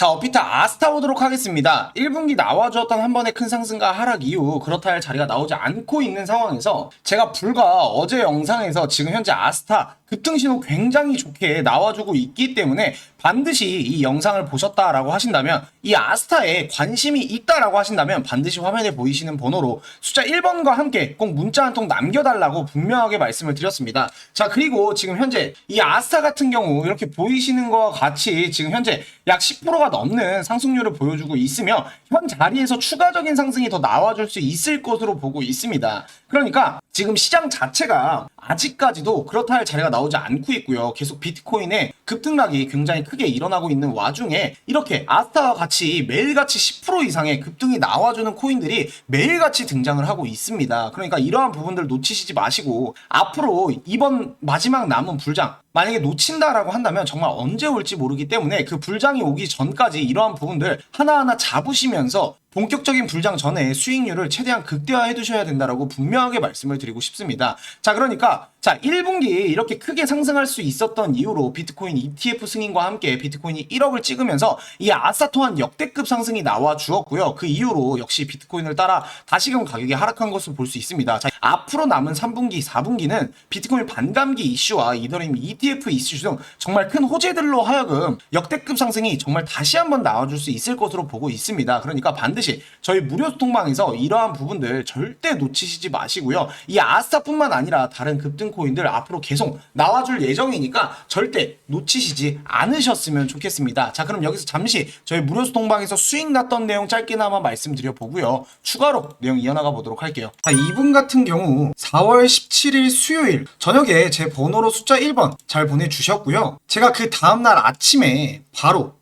자, 어피타 아스타 보도록 하겠습니다. 1분기 나와주었던 한 번의 큰 상승과 하락 이후 그렇다 할 자리가 나오지 않고 있는 상황에서 제가 불과 어제 영상에서 지금 현재 아스타 급등 신호 굉장히 좋게 나와주고 있기 때문에 반드시 이 영상을 보셨다라고 하신다면 이 아스타에 관심이 있다라고 하신다면 반드시 화면에 보이시는 번호로 숫자 1번과 함께 꼭 문자 한 통 남겨달라고 분명하게 말씀을 드렸습니다. 자, 그리고 지금 현재 이 아스타 같은 경우 이렇게 보이시는 것과 같이 지금 현재 약 10%가 넘는 상승률을 보여주고 있으며 현 자리에서 추가적인 상승이 더 나와줄 수 있을 것으로 보고 있습니다. 그러니까 지금 시장 자체가 아직까지도 그렇다 할 자리가 나오지 않고 있고요. 계속 비트코인의 급등락이 굉장히 크게 일어나고 있는 와중에 이렇게 아스타와 같이 매일같이 10% 이상의 급등이 나와주는 코인들이 매일같이 등장을 하고 있습니다. 그러니까 이러한 부분들 놓치시지 마시고 앞으로 이번 마지막 남은 불장 만약에 놓친다라고 한다면 정말 언제 올지 모르기 때문에 그 불장이 오기 전까지 이러한 부분들 하나하나 잡으시면서 본격적인 불장 전에 수익률을 최대한 극대화해 두셔야 된다라고 분명하게 말씀을 드리고 싶습니다. 자, 그러니까 자, 1분기 이렇게 크게 상승할 수 있었던 이유로 비트코인 ETF 승인과 함께 비트코인이 1억을 찍으면서 이 아싸 또한 역대급 상승이 나와 주었고요. 그 이후로 역시 비트코인을 따라 다시금 가격이 하락한 것을 볼 수 있습니다. 자, 앞으로 남은 3분기, 4분기는 비트코인 반감기 이슈와 이더리움 ETF 이슈 등 정말 큰 호재들로 하여금 역대급 상승이 정말 다시 한번 나와줄 수 있을 것으로 보고 있습니다. 그러니까 반드시 저희 무료 소통방에서 이러한 부분들 절대 놓치시지 마시고요. 이 아싸뿐만 아니라 다른 급등 코인들 앞으로 계속 나와줄 예정이니까 절대 놓치시지 않으셨으면 좋겠습니다. 자, 그럼 여기서 잠시 저희 무료 소통방에서 수익 났던 내용 짧게나마 말씀드려 보고요. 추가로 내용 이어나가 보도록 할게요. 자, 이분 같은 경우 4월 17일 수요일 저녁에 제 번호로 숫자 1번 잘 보내주셨고요. 제가 그 다음날 아침에 바로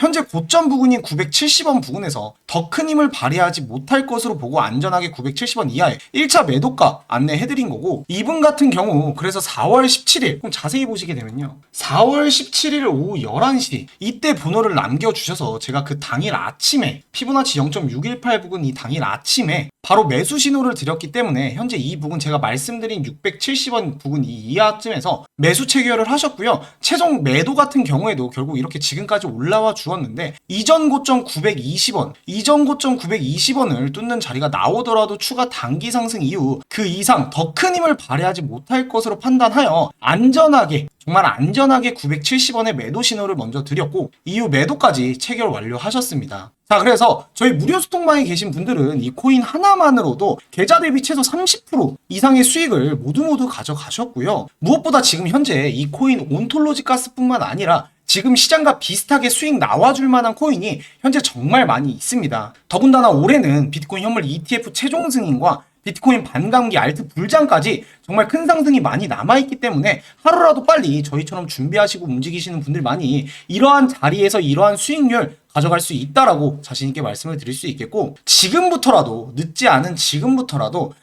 현재 고점 부근인 970원 부근에서 더 큰 힘을 발휘하지 못할 것으로 보고 안전하게 970원 이하의 1차 매도가 안내해드린 거고 이분 같은 경우 그래서 4월 17일 그럼 자세히 보시게 되면요. 4월 17일 오후 11시 이때 번호를 남겨주셔서 제가 그 당일 아침에 피보나치 0.618 부근 이 당일 아침에 바로 매수 신호를 드렸기 때문에 현재 이 부분 제가 말씀드린 670원 부근 이 이하쯤에서 매수 체결을 하셨고요. 최종 매도 같은 경우에도 결국 이렇게 지금까지 올라와 주었는데 이전 고점 920원, 이전 고점 920원을 뚫는 자리가 나오더라도 추가 단기 상승 이후 그 이상 더 큰 힘을 발휘하지 못할 것으로 판단하여 안전하게 정말 안전하게 970원의 매도 신호를 먼저 드렸고 이후 매도까지 체결 완료하셨습니다. 자 그래서 저희 무료 소통방에 계신 분들은 이 코인 하나만으로도 계좌 대비 최소 30% 이상의 수익을 모두 모두 가져가셨고요. 무엇보다 지금 현재 이 코인 온톨로지 가스뿐만 아니라 지금 시장과 비슷하게 수익 나와줄 만한 코인이 현재 정말 많이 있습니다. 더군다나 올해는 비트코인 현물 ETF 최종 승인과 비트코인 반감기 알트 불장까지 정말 큰 상승이 많이 남아있기 때문에 하루라도 빨리 저희처럼 준비하시고 움직이시는 분들 많이 이러한 자리에서 이러한 수익률 가져갈 수 있다라고 자신있게 말씀을 드릴 수 있겠고, 지금부터라도, 늦지 않은 지금부터라도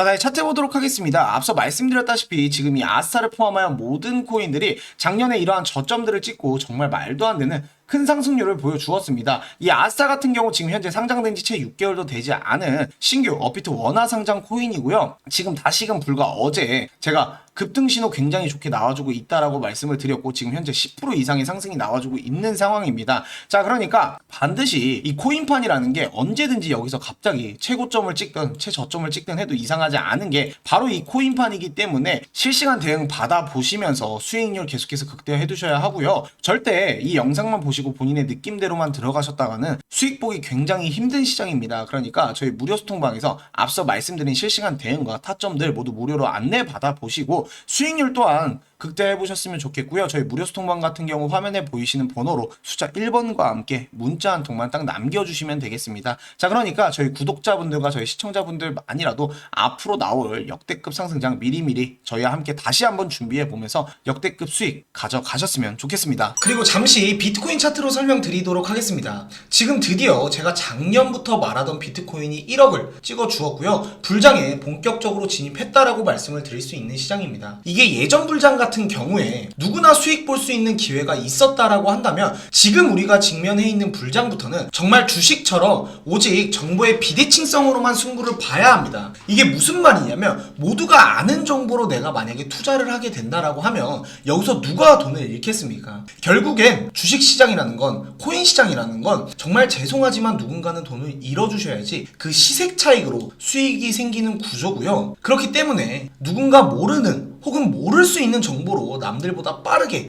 자, 다시 차트 보도록 하겠습니다. 앞서 말씀드렸다시피 지금 이 아스타를 포함하여 모든 코인들이 작년에 이러한 저점들을 찍고 정말 말도 안 되는 큰 상승률을 보여주었습니다. 이 아스타 같은 경우 지금 현재 상장된 지 채 6개월도 되지 않은 신규 업비트 원화 상장 코인이고요. 지금 다시금 불과 어제 제가 급등 신호 굉장히 좋게 나와주고 있다라고 말씀을 드렸고 지금 현재 10% 이상의 상승이 나와주고 있는 상황입니다. 자, 그러니까 반드시 이 코인판이라는 게 언제든지 여기서 갑자기 최고점을 찍든 최저점을 찍든 해도 이상하지 않은 게 바로 이 코인판이기 때문에 실시간 대응 받아 보시면서 수익률 계속해서 극대화해 두셔야 하고요. 절대 이 영상만 보시고 본인의 느낌대로만 들어가셨다가는 수익 보기 굉장히 힘든 시장입니다. 그러니까 저희 무료 소통방에서 앞서 말씀드린 실시간 대응과 타점들 모두 무료로 안내 받아 보시고 수익률 또한 극대화해 보셨으면 좋겠고요. 저희 무료 소통방 같은 경우 화면에 보이시는 번호로 숫자 1번과 함께 문자 한 통만 딱 남겨주시면 되겠습니다. 자, 그러니까 저희 구독자분들과 저희 시청자분들만이라도 앞으로 나올 역대급 상승장 미리미리 저희와 함께 다시 한번 준비해 보면서 역대급 수익 가져가셨으면 좋겠습니다. 그리고 잠시 비트코인 차트로 설명드리도록 하겠습니다. 지금 드디어 제가 작년부터 말하던 비트코인이 1억을 찍어 주었고요. 불장에 본격적으로 진입했다라고 말씀을 드릴 수 있는 시장입니다. 이게 예전 불장 같은 경우에 누구나 수익 볼 수 있는 기회가 있었다라고 한다면 지금 우리가 직면해 있는 불장부터는 정말 주식처럼 오직 정보의 비대칭성으로만 승부를 봐야 합니다. 이게 무슨 말이냐면 모두가 아는 정보로 내가 만약에 투자를 하게 된다라고 하면 여기서 누가 돈을 잃겠습니까? 결국엔 주식 시장이라는 건 코인 시장이라는 건 정말 죄송하지만 누군가는 돈을 잃어주셔야지 그 시색 차익으로 수익이 생기는 구조고요. 그렇기 때문에 누군가 모르는 혹은 모를 수 있는 정보로 남들보다 빠르게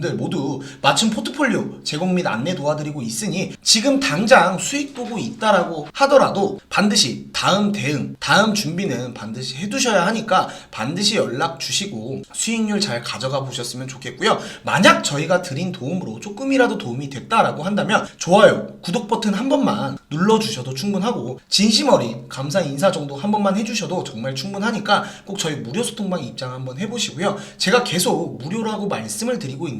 들 모두 맞춤 포트폴리오 제공 및 안내 도와드리고 있으니 지금 당장 수익 보고 있다라고 하더라도 반드시 다음 대응, 다음 준비는 반드시 해두셔야 하니까 반드시 연락 주시고 수익률 잘 가져가 보셨으면 좋겠고요. 만약 저희가 드린 도움으로 조금이라도 도움이 됐다라고 한다면 좋아요, 구독 버튼 한 번만 눌러주셔도 충분하고 진심 어린 감사 인사 정도 한 번만 해주셔도 정말 충분하니까 꼭 저희 무료 소통방 입장 한번 해보시고요. 제가 계속 무료라고 말씀을 드리고